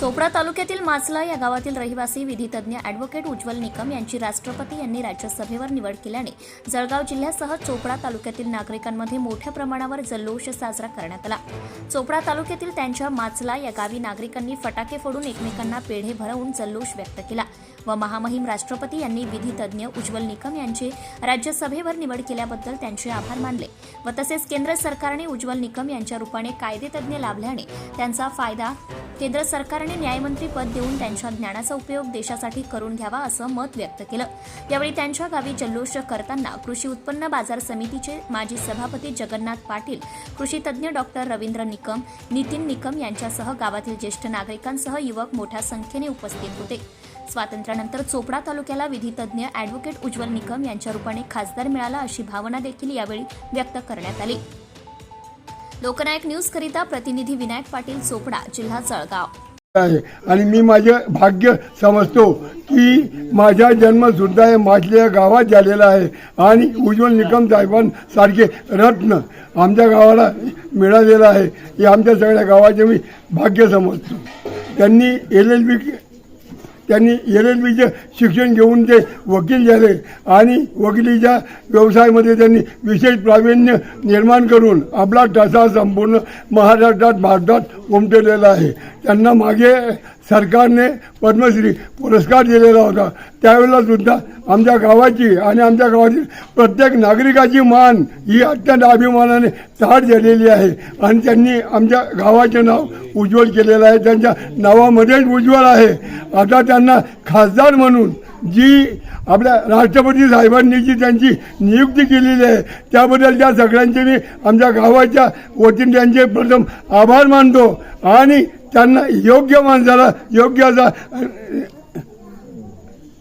चोपडा तालुक्यातील माचला या गावातील रहिवासी विधीतज्ञ ॲडव्होकेट उज्ज्वल निकम यांची राष्ट्रपती यांनी राज्यसभेवर निवड केल्याने जळगाव जिल्ह्यासह चोपडा तालुक्यातील नागरिकांमध्ये मोठ्या प्रमाणावर जल्लोष साजरा करण्यात आला. चोपडा तालुक्यातील त्यांच्या माचला या गावी नागरिकांनी फटाके फोडून एकमेकांना पेढे भरवून जल्लोष व्यक्त केला. व महामहिम राष्ट्रपती यांनी विधितज्ञ उज्ज्वल निकम यांची राज्यसभेवर निवड केल्याबद्दल त्यांचे आभार मानले व तसेच केंद्र सरकारने उज्ज्वल निकम यांच्या रूपाने कायदेतज्ञ लाभल्याने त्यांचा फायदा केंद्र सरकारने न्यायमंत्री पद देऊन त्यांच्या ज्ञानाचा उपयोग देशासाठी करून घ्यावा असं मत व्यक्त केलं. यावेळी त्यांच्या गावी जल्लोष करताना कृषी उत्पन्न बाजार समितीचे माजी सभापती जगन्नाथ पाटील कृषी तज्ज्ञ डॉक्टर रवींद्र निकम नितीन निकम यांच्यासह गावातील ज्येष्ठ नागरिकांसह युवक मोठ्या संख्येने उपस्थित होते. स्वातंत्र्यानंतर चोपडा तालुक्याला विधितज्ञ अॅडव्होकेट उज्ज्वल निकम यांच्या रूपाने खासदार मिळाला अशी भावना देखील यावेळी व्यक्त करण्यात आली. लोकनायक न्यूज करिता प्रतिनिधी विनायक पाटील चोपडा जिल्हा जळगाव. आहे. आणि मी माझे भाग्य समजतो की माझा जन्म सुद्धा हे गावात झालेला आहे. आणि उज्ज्वल निकम साहेबांसारखे रत्न आमच्या गावाला मिळालेला आहे. हे आमच्या सगळ्या गावाचे मी भाग्य समजतो. त्यांनी एल एल बी त्यांनी एल एल बीचे शिक्षण घेऊन ते वकील झाले आणि वकिलीच्या व्यवसायामध्ये त्यांनी विशेष प्रावीण्य निर्माण करून आपला ठसा संपूर्ण महाराष्ट्रात भारतात उमटलेला आहे. त्यांना मागे सरकारने पद्मश्री पुरस्कार दिलेला होता. त्यावेळेला सुद्धा आमच्या गावाची आणि आमच्या गावातील प्रत्येक नागरिकाची मान ही अत्यंत अभिमानाने ताट झालेली आहे. आणि त्यांनी आमच्या गावाचे नाव उज्ज्वल केलेलं आहे. त्यांच्या नावामध्येच उज्ज्वल आहे. आता त्यांना खासदार म्हणून जी आपल्या राष्ट्रपती साहेबांनी जी त्यांची नियुक्ती केलेली आहे त्याबद्दल त्या सगळ्यांचे मी आमच्या गावाच्या वतीने त्यांचे प्रथम आभार मानतो आणि त्यांना योग्य माणसाला योग्य असा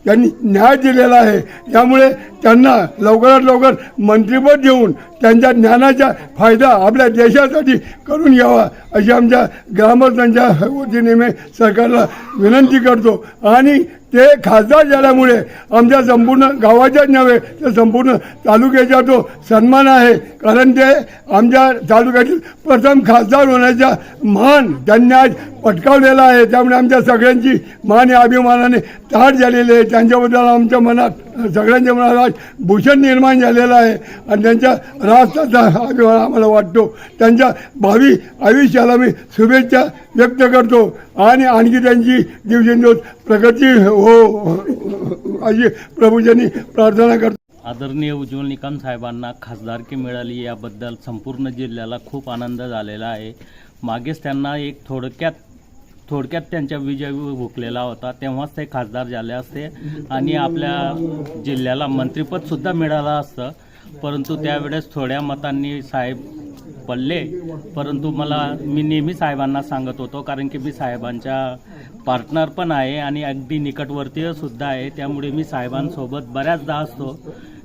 त्यांनी न्याय दिलेला आहे. त्यामुळे त्यांना लवकरात लवकर मंत्रिपद देऊन त्यांच्या ज्ञानाचा फायदा आपल्या देशासाठी करून घ्यावा. अशी आमच्या ग्रामस्थांच्या वतीने मी सरकारला विनंती करतो. आणि ते खासदार झाल्यामुळे आमच्या संपूर्ण गावाच्याच नव्हे तर संपूर्ण तालुक्याचा तो सन्मान आहे. कारण ते आमच्या तालुक्यातील प्रथम खासदार होण्याचा मान त्यांनी आज पटकावलेला आहे. त्यामुळे आमच्या सगळ्यांची मान या अभिमानाने ताट झालेली आहे. त्यांच्याबद्दल आमच्या मनात सगळ्यांच्या मनात भूषण निर्माण झालेलं आहे आणि त्यांच्या राष्ट्राचा अभिमान आम्हाला वाटतो. त्यांच्या भावी आयुष्याला मी शुभेच्छा व्यक्त करतो. आणि आणखी त्यांची दिवसेंदिवस प्रगती हो अशी प्रभूजनी प्रार्थना करतो. आदरणीय उज्ज्वल निकम साहेबांना खासदारकी मिळाली याबद्दल संपूर्ण जिल्ह्याला खूप आनंद झालेला आहे. मागेच त्यांना एक थोडक्यात थोडक्यात त्यांच्या विजय भुकलेला होता तेव्हाच ते खासदार झाले असते. आणि आपल्या जिल्ह्याला मंत्रिपदसुद्धा मिळालं असतं. परंतु त्यावेळेस थोड्या मतांनी साहेब पडले. परंतु मला मी नेहमी साहेबांना सांगत होतो कारण की मी साहेबांच्या पार्टनर पण आहे आणि अगदी निकटवर्तीय सुद्धा आहे. त्यामुळे मी साहेबांसोबत बऱ्याचदा असतो.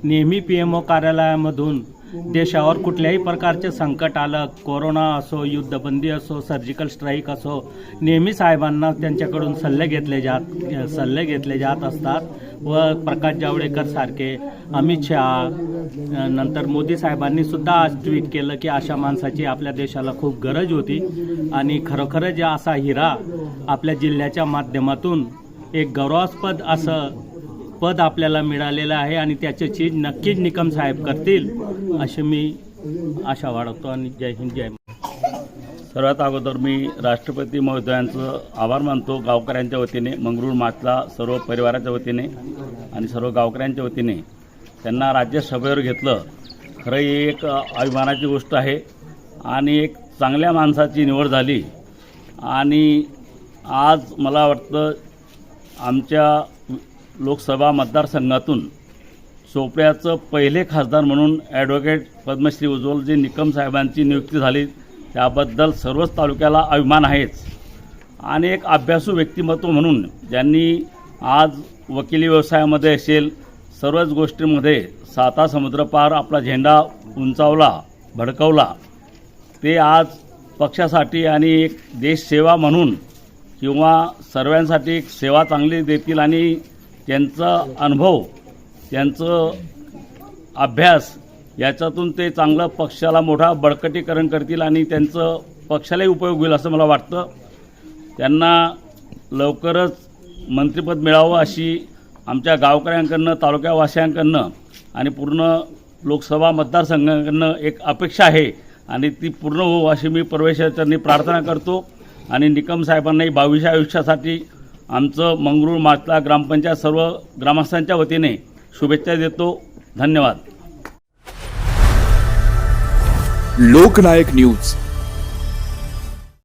नेहमी पी एम ओ कार्यालयामधून देशावर कुठल्याही प्रकारचे संकट आलं कोरोना असो युद्धबंदी असो सर्जिकल स्ट्राईक असो नेहमी साहेबांना त्यांच्याकडून सल्ले घेतले जात सल्ले घेतले जात असतात. व प्रकाश जावडेकर सारखे अमित शहा नंतर मोदी साहेबांनी सुद्धा आज ट्विट केलं की अशा माणसाची आपल्या देशाला खूप गरज होती. आणि खरोखरच असा हिरा आपल्या जिल्ह्याच्या माध्यमातून एक गौरवास्पद असं पद आपल्याला मिळालेलं आहे आणि त्याचे चीज नक्कीच निकम साहेब करतील अशी मी आशा वाढवतो आणि जय हिंद जय सर्वात अगोदर मी राष्ट्रपती महोदयांचं आभार मानतो गावकऱ्यांच्या वतीने मंगरूळ मातला सर्व परिवाराच्या वतीने आणि सर्व गावकऱ्यांच्या वतीने. त्यांना राज्यसभेवर घेतलं खरं ही एक अभिमानाची गोष्ट आहे आणि एक चांगल्या माणसाची निवड झाली. आणि आज मला वाटतं आमच्या लोकसभा मतदारसंघातून चोपड्याचं पहिले खासदार म्हणून ॲडव्होकेट पद्मश्री उज्ज्वलजी निकम साहेबांची नियुक्ती झाली. त्याबद्दल सर्वच तालुक्याला अभिमान आहेच. आणि एक अभ्यासू व्यक्तिमत्व म्हणून ज्यांनी आज वकिली व्यवसायामध्ये असेल सर्वच गोष्टींमध्ये साता समुद्रपार आपला झेंडा उंचावला भडकवला ते आज पक्षासाठी आणि एक देशसेवा म्हणून किंवा सर्वांसाठी एक सेवा चांगली देतील आणि त्यांचा अनुभव त्यांचं अभ्यास याच्यातून ते चांगलं पक्षाला मोठा बळकटीकरण करतील आणि त्यांचं पक्षालाही उपयोग होईल असं मला वाटतं. त्यांना लवकरच मंत्रिपद मिळावं अशी आमच्या गावकऱ्यांकडनं तालुक्यावासियांकडनं आणि पूर्ण लोकसभा मतदारसंघाकडनं एक अपेक्षा आहे आणि ती पूर्ण हो अशी मी परमेश्वरांनी प्रार्थना करतो. आणि निकम साहेबांनाही भावीच्या आयुष्यासाठी आमचं मंगरूळ माचला ग्रामपंचायत सर्व ग्रामस्थांच्या वतीने शुभेच्छा देतो. धन्यवाद. लोकनायक न्यूज.